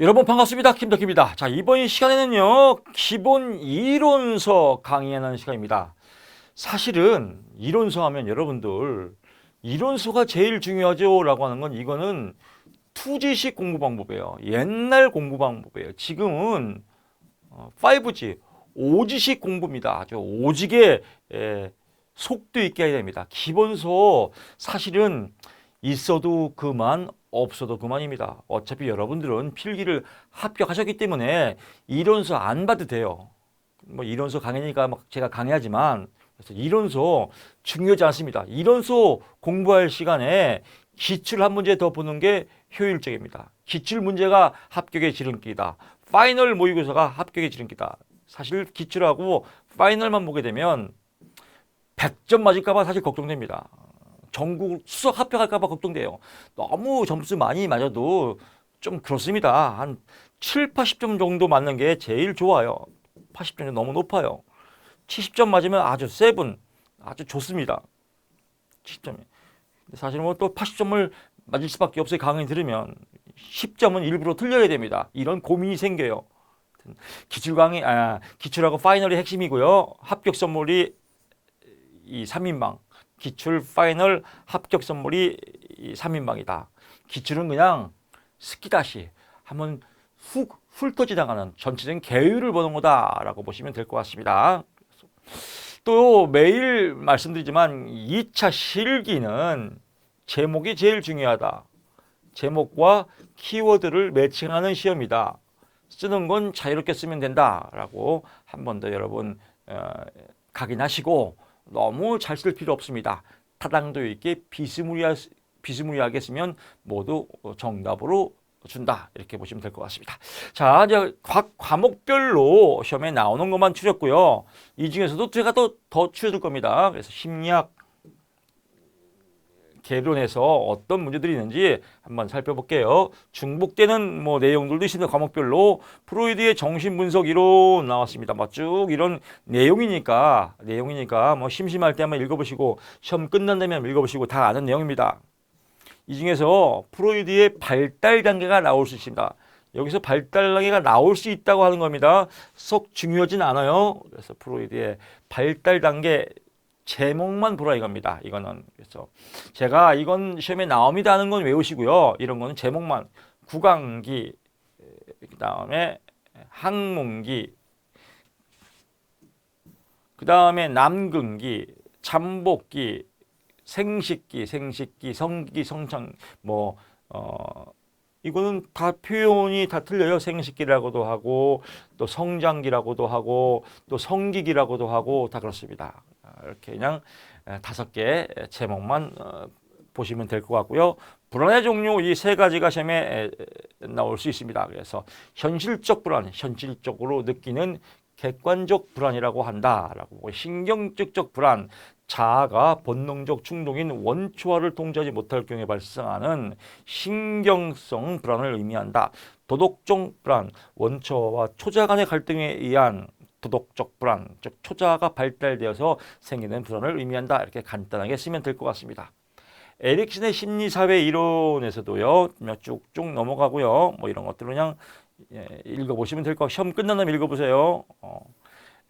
여러분 반갑습니다. 김덕희입니다. 자, 이번 시간에는요, 기본 이론서 강의하는 시간입니다. 사실은 이론서 하면 여러분들, 이론서가 제일 중요하죠? 라고 하는 건 이거는 투지식 공부 방법이에요. 옛날 공부 방법이에요. 지금은 어, 5G, 오지식 공부입니다. 아주 오지게 에, 속도 있게 해야 됩니다. 기본서 사실은 있어도 그만 없어도 그만입니다. 어차피 여러분들은 필기를 합격하셨기 때문에 이론서 안 봐도 돼요. 뭐 이론서 강의니까 막 제가 강의하지만 그래서 이론서 중요하지 않습니다. 이론서 공부할 시간에 기출 한 문제 더 보는 게 효율적입니다. 기출 문제가 합격의 지름길이다. 파이널 모의고사가 합격의 지름길이다. 사실 기출하고 파이널만 보게 되면 100점 맞을까봐 사실 걱정됩니다. 전국 수석 합격할까봐 걱정돼요. 너무 점수 많이 맞아도 좀 그렇습니다. 한 7, 80점 정도 맞는 게 제일 좋아요. 80점이 너무 높아요. 70점 맞으면 아주 세븐, 아주 좋습니다. 70점이. 사실 뭐 또 80점을 맞을 수밖에 없어요. 강의 들으면 10점은 일부러 틀려야 됩니다. 이런 고민이 생겨요. 기출 강의, 아, 기출하고 파이널이 핵심이고요. 합격 선물이 이 3인방. 기출 파이널 합격 선물이 이 3인방이다. 기출은 그냥 스키다시 한번 훅 훑어 지나가는 전체적인 계율을 보는 거다라고 보시면 될 것 같습니다. 또 매일 말씀드리지만 2차 실기는 제목이 제일 중요하다. 제목과 키워드를 매칭하는 시험이다. 쓰는 건 자유롭게 쓰면 된다라고 한 번 더 여러분 어, 각인하시고 너무 잘 쓸 필요 없습니다. 타당도 있게 비스무리하, 비스무리하게 쓰면 모두 정답으로 준다 이렇게 보시면 될 것 같습니다. 자 이제 각 과목별로 시험에 나오는 것만 추렸고요. 이 중에서도 제가 또 더 추려줄 겁니다. 그래서 심리학 개론에서 어떤 문제들이 있는지 한번 살펴볼게요. 중복되는 뭐 내용들도 있습니다. 과목별로 프로이드의 정신 분석 이론 나왔습니다. 뭐쭉 이런 내용이니까 내용이니까 뭐 심심할 때 한번 읽어보시고 시험 끝난다면 읽어보시고 다 아는 내용입니다. 이 중에서 프로이드의 발달 단계가 나올 수 있습니다. 여기서 발달 단계가 나올 수 있다고 하는 겁니다. 썩 중요하진 않아요. 그래서 프로이드의 발달 단계 제목만 보라 이겁니다. 이거는 그래서 제가 이건 시험에 나옵니다 하는 건 외우시고요. 이런 거는 제목만 구강기 그다음에 항문기 그다음에 남근기 잠복기 생식기 생식기 성기 성장 뭐어 이거는 다 표현이 다 틀려요. 생식기라고도 하고 또 성장기라고도 하고 또 성기기라고도 하고 다 그렇습니다. 이렇게 그냥 다섯 개 제목만 어, 보시면 될 것 같고요. 불안의 종류 이 세 가지가 시험에 나올 수 있습니다. 그래서 현실적 불안, 현실적으로 느끼는 객관적 불안이라고 한다라고 신경적적 불안, 자아가 본능적 충동인 원초화를 통제하지 못할 경우에 발생하는 신경성 불안을 의미한다. 도덕적 불안, 원초와 초자 간의 갈등에 의한 도덕적 불안, 즉 초자가 발달되어서 생기는 불안을 의미한다. 이렇게 간단하게 쓰면 될 것 같습니다. 에릭슨의 심리사회 이론에서도요, 쭉쭉 넘어가고요. 뭐 이런 것들 그냥 예, 읽어보시면 될 것. 같고 시험 끝나면 읽어보세요. 어.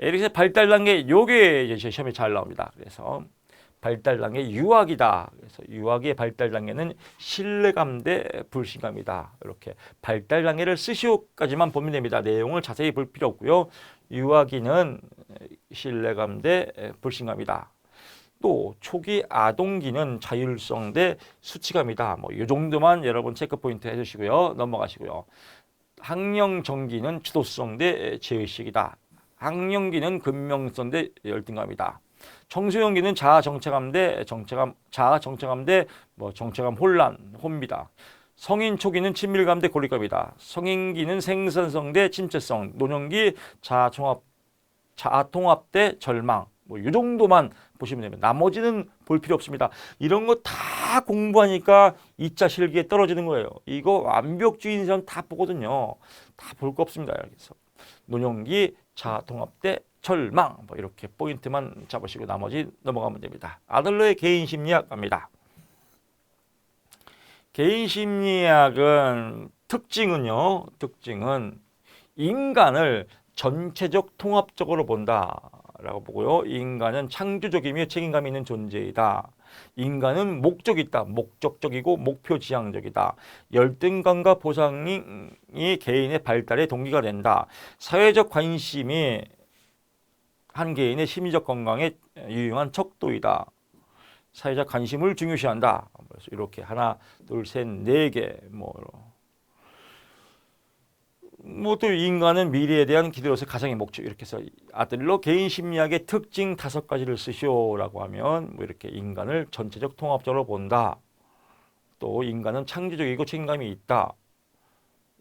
에릭슨의 발달 단계 요게 이제 시험에 잘 나옵니다. 그래서 발달 단계 유학이다. 그래서 유학의 발달 단계는 신뢰감 대 불신감이다. 이렇게 발달 단계를 쓰시오까지만 보면 됩니다. 내용을 자세히 볼 필요 없고요. 유아기는 신뢰감 대 불신감이다. 또 초기 아동기는 자율성 대 수치감이다. 뭐 이 정도만 여러분 체크 포인트 해주시고요. 넘어가시고요. 학령 정기는 주도성 대 제의식이다. 학령기는 근명성 대 열등감이다. 청소년기는 자아 정체감 대 정체감, 자아 정체감 대뭐 정체감 혼란, 혼비다. 성인 초기는 친밀감 대 고립감이다. 성인기는 생산성 대 침체성, 노년기 자아통합, 자아통합 대 절망. 뭐 이 정도만 보시면 됩니다. 나머지는 볼 필요 없습니다. 이런 거 다 공부하니까 2차 실기에 떨어지는 거예요. 이거 완벽주의인 사람 다 보거든요. 다 볼 거 없습니다. 여기서. 노년기 자아통합 대 절망 뭐 이렇게 포인트만 잡으시고 나머지 넘어가면 됩니다. 아들러의 개인 심리학 갑니다. 개인 심리학은 특징은요. 특징은 인간을 전체적 통합적으로 본다라고 보고요. 인간은 창조적이며 책임감 있는 존재이다. 인간은 목적이 있다. 목적적이고 목표 지향적이다. 열등감과 보상이 개인의 발달의 동기가 된다. 사회적 관심이 한 개인의 심리적 건강에 유용한 척도이다. 사회적 관심을 중요시한다. 이렇게 하나, 둘, 셋, 네 개, 뭐, 뭐또 인간은 미래에 대한 기대로서 가장의 목적 이렇게 해서 아들로 개인 심리학의 특징 다섯 가지를 쓰시오라고 하면 뭐 이렇게 인간을 전체적 통합적으로 본다. 또 인간은 창조적이고 책임감이 있다.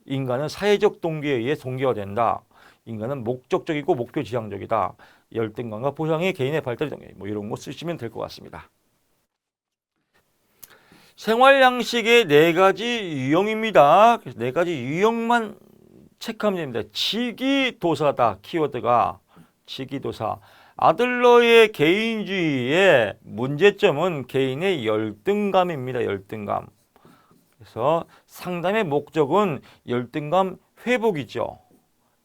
인간은 사회적 동기에 의해 동기화 된다. 인간은 목적적이고 목표 지향적이다. 열등감과 보상이 개인의 발달 동기 뭐 이런 거 쓰시면 될 것 같습니다. 생활 양식의 네 가지 유형입니다. 그래서 네 가지 유형만 체크하면 됩니다. 지기도사다 키워드가 지기도사. 아들러의 개인주의의 문제점은 개인의 열등감입니다. 열등감. 그래서 상담의 목적은 열등감 회복이죠.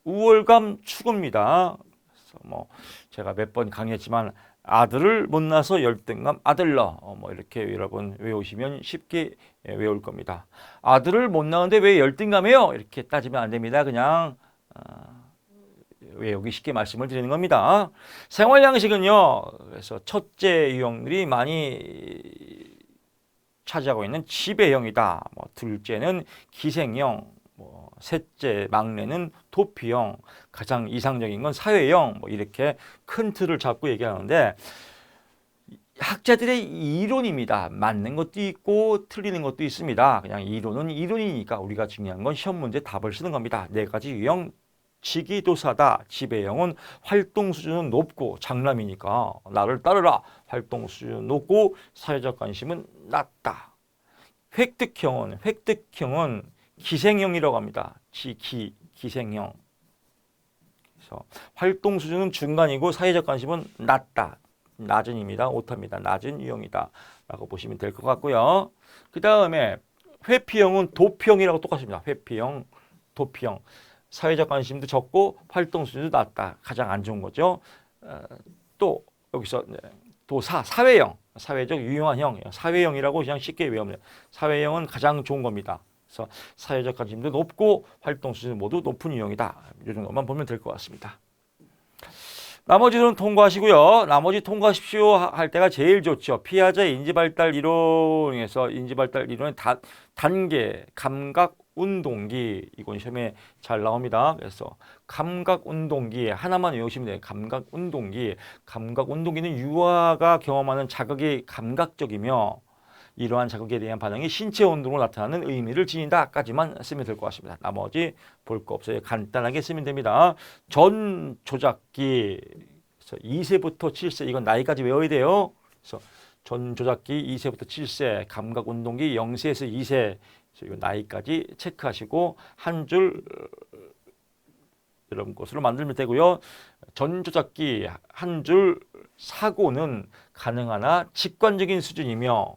우월감 추구입니다. 그래서 뭐 제가 몇 번 강의했지만 아들을 못 낳아서 열등감 아들러 어, 뭐 이렇게 여러분 외우시면 쉽게 예, 외울 겁니다. 아들을 못 낳았는데 왜 열등감해요? 이렇게 따지면 안 됩니다. 그냥 어, 외우기 쉽게 말씀을 드리는 겁니다. 생활 양식은요. 그래서 첫째 유형들이 많이 차지하고 있는 지배형이다. 뭐 둘째는 기생형, 뭐 셋째 막내는 도피형, 가장 이상적인 건 사회형 뭐 이렇게 큰 틀을 잡고 얘기하는데 학자들의 이론입니다. 맞는 것도 있고 틀리는 것도 있습니다. 그냥 이론은 이론이니까 우리가 중요한 건 시험 문제 답을 쓰는 겁니다. 네 가지 유형 지기도사다. 지배형은 활동 수준은 높고 장남이니까 나를 따르라. 활동 수준은 높고 사회적 관심은 낮다. 획득형은 획득형은 기생형이라고 합니다. 지기 기생형. 그래서 활동 수준은 중간이고 사회적 관심은 낮다. 낮은입니다. 오타입니다. 낮은 유형이다. 라고 보시면 될 것 같고요. 그 다음에 회피형은 도피형이라고 똑같습니다. 회피형, 도피형. 사회적 관심도 적고 활동 수준도 낮다. 가장 안 좋은 거죠. 어, 또 여기서 도사, 사회형. 사회적 유용한 형. 사회형이라고 그냥 쉽게 외우면 사회형은 가장 좋은 겁니다. 그래서 사회적 관심도 높고 활동 수준 모두 높은 유형이다. 이 정도만 보면 될 것 같습니다. 나머지는 통과하시고요. 나머지 통과하십시오 할 때가 제일 좋죠. 피아자 인지발달 이론에서 인지발달 이론의 다, 단계, 감각, 운동기 이건 시험에 잘 나옵니다. 그래서 감각 운동기 하나만 외우시면 돼요. 감각 운동기. 감각 운동기는 유아가 경험하는 자극이 감각적이며 이러한 자극에 대한 반응이 신체 온도로 나타나는 의미를 지닌다까지만 쓰면 될 것 같습니다. 나머지 볼 거 없어요. 간단하게 쓰면 됩니다. 전 조작기 그래서 2세부터 7세 이건 나이까지 외워야 돼요. 그래서 전 조작기 2세부터 7세, 감각 운동기 0세에서 2세 이거 나이까지 체크하시고 한 줄 이런 것으로 만들면 되고요. 전 조작기 한 줄 사고는 가능하나 직관적인 수준이며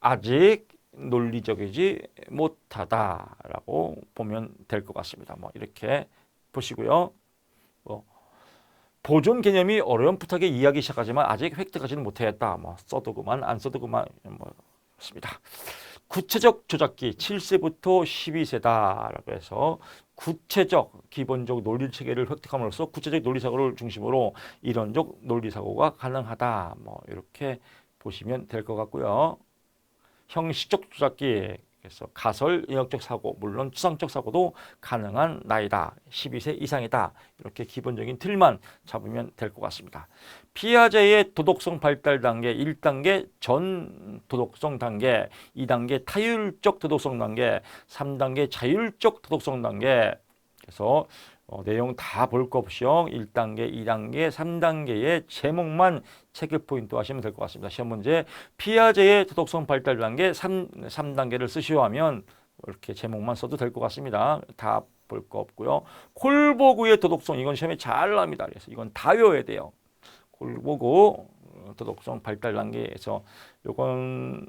아직 논리적이지 못하다라고 보면 될 것 같습니다. 뭐 이렇게 보시고요. 뭐 보존 개념이 어려운풋하게 이해하기 시작하지만 아직 획득하지는 못했다. 뭐 써도 그만 안 써도 그만 뭐 그렇습니다. 구체적 조작기 7세부터 12세다라고 해서 구체적 기본적 논리 체계를 획득함으로써 구체적 논리 사고를 중심으로 이론적 논리 사고가 가능하다. 뭐 이렇게 보시면 될 것 같고요. 형식적 조작기 그래서 가설 인역적 사고 물론 추상적 사고도 가능한 나이다. 12세 이상이다. 이렇게 기본적인 틀만 잡으면 될 것 같습니다. 피아제의 도덕성 발달 단계 1단계 전 도덕성 단계 2단계 타율적 도덕성 단계 3단계 자율적 도덕성 단계 그래서 어, 내용 다 볼 거 없이요. 1단계, 2단계, 3단계의 제목만 체크 포인트 하시면 될 것 같습니다. 시험 문제 피아제의 도덕성 발달 단계 3, 3단계를 쓰시오 하면 이렇게 제목만 써도 될 것 같습니다. 다 볼 거 없고요. 콜보구의 도덕성 이건 시험에 잘 나옵니다. 그래서 이건 다 외워야 돼요. 콜보구 도덕성 발달 단계에서 이건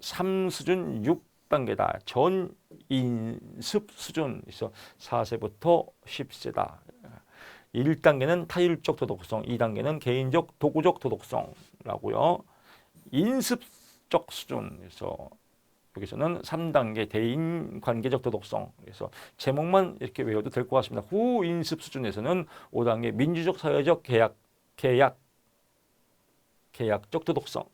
3수준 6 단계다. 전 인습 수준에서 4세부터 10세다. 1단계는 타율적 도덕성, 2단계는 개인적 도구적 도덕성라고요. 인습적 수준에서 여기서는 3단계 대인 관계적 도덕성. 그래서 제목만 이렇게 외워도 될 것 같습니다. 후 인습 수준에서는 5단계 민주적 사회적 계약 계약 계약적 도덕성.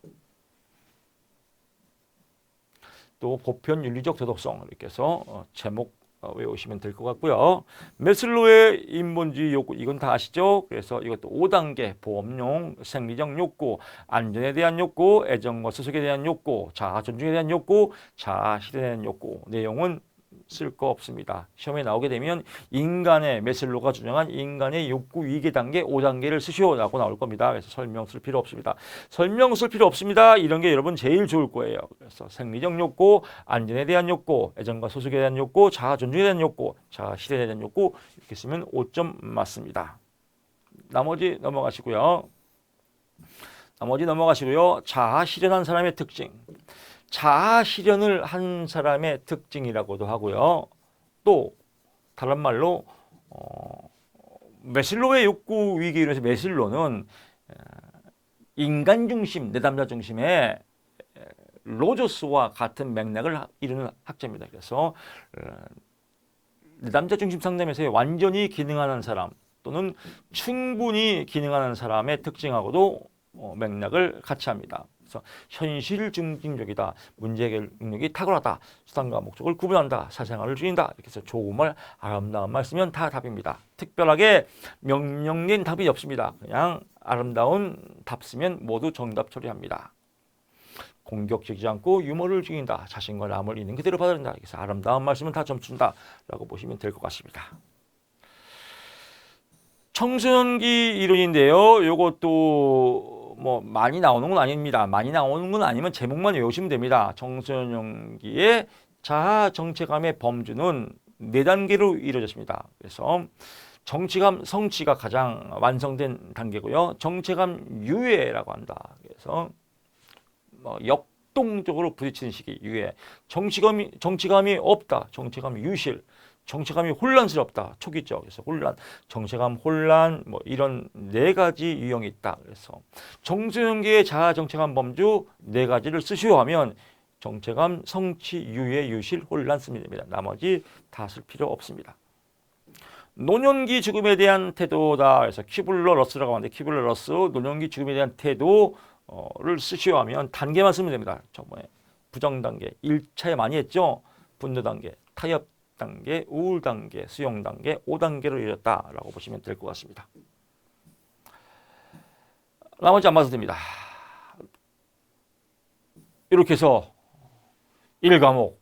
또 보편 윤리적 도덕성 이렇게 해서 어, 제목 어, 외우시면 될 것 같고요. 메슬로의 인본주의 욕구 이건 다 아시죠? 그래서 이것도 5단계 보험용 생리적 욕구, 안전에 대한 욕구, 애정과 소속에 대한 욕구, 자아 존중에 대한 욕구, 자아 실현에 대한 욕구 내용은 쓸 거 없습니다. 시험에 나오게 되면 인간의 메슬로가 주장한 인간의 욕구 위계 단계 5단계를 쓰시오라고 나올 겁니다. 그래서 설명 쓸 필요 없습니다. 설명 쓸 필요 없습니다. 이런 게 여러분 제일 좋을 거예요. 그래서 생리적 욕구, 안전에 대한 욕구, 애정과 소속에 대한 욕구, 자아 존중에 대한 욕구, 자아 실현에 대한 욕구 이렇게 쓰면 5점 맞습니다. 나머지 넘어가시고요. 나머지 넘어가시고요. 자아 실현한 사람의 특징. 자아 실현을 한 사람의 특징이라고도 하고요. 또 다른 말로 어, 메슬로의 욕구 위기 이론에서 메슬로는 에, 인간 중심, 내담자 중심의 에, 로저스와 같은 맥락을 하- 이루는 학자입니다. 그래서 어, 내담자 중심 상담에서의 완전히 기능하는 사람 또는 충분히 기능하는 사람의 특징하고도 어, 맥락을 같이 합니다. 그래서 현실 중증적이다, 문제 해결 능력이 탁월하다, 수단과 목적을 구분한다, 사생활을 줄인다 이렇게 해서 말, 아름다운 말 쓰면 다 답입니다. 특별하게 명령된 답이 없습니다. 그냥 아름다운 답 쓰면 모두 정답 처리합니다. 공격적이지 않고 유머를 죽인다. 자신과 남을 있는 그대로 받아들인다. 그래서 아름다운 말씀은 다 점준다라고 보시면 될 것 같습니다. 청소년기 이론인데요. 요것도 뭐 많이 나오는 건 아닙니다. 많이 나오는 건 아니면 제목만 외우시면 됩니다. 청소년기의 자아 정체감의 범주는 네 단계로 이루어졌습니다. 그래서 정체감 성취가 가장 완성된 단계고요. 정체감 유예라고 한다. 그래서 뭐 역동적으로 부딪히는 시기 유예. 정치감이 정치감이 없다. 정체감이 유실. 정체감이 혼란스럽다. 초기죠. 그래서 혼란, 정체감 혼란 뭐 이런 네 가지 유형이 있다. 그래서 정수연계의 자아 정체감 범주 네 가지를 쓰시오 하면 정체감, 성취, 유예, 유실, 혼란 됩니다. 나머지 다 쓸 필요 없습니다. 노년기 죽음에 대한 태도다. 그래서 키블러 러스라고 하는데 키블러 러스 노년기 죽음에 대한 태도를 쓰시오 하면 단계만 쓰면 됩니다. 저번에 부정 단계 1차에 많이 했죠. 분노 단계, 타협 단계, 우울 단계, 수용 단계, 5단계로 이뤘다라고 보시면 될 것 같습니다. 나머지 안 맞아도 됩니다. 이렇게 해서 1과목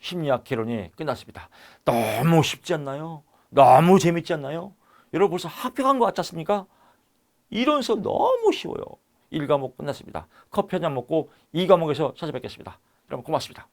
심리학 개론이 끝났습니다. 너무 쉽지 않나요? 너무 재밌지 않나요? 여러분 벌써 합격한 것 같지 않습니까? 이론서 너무 쉬워요. 1과목 끝났습니다. 커피 한 잔 먹고 2과목에서 찾아뵙겠습니다. 여러분 고맙습니다.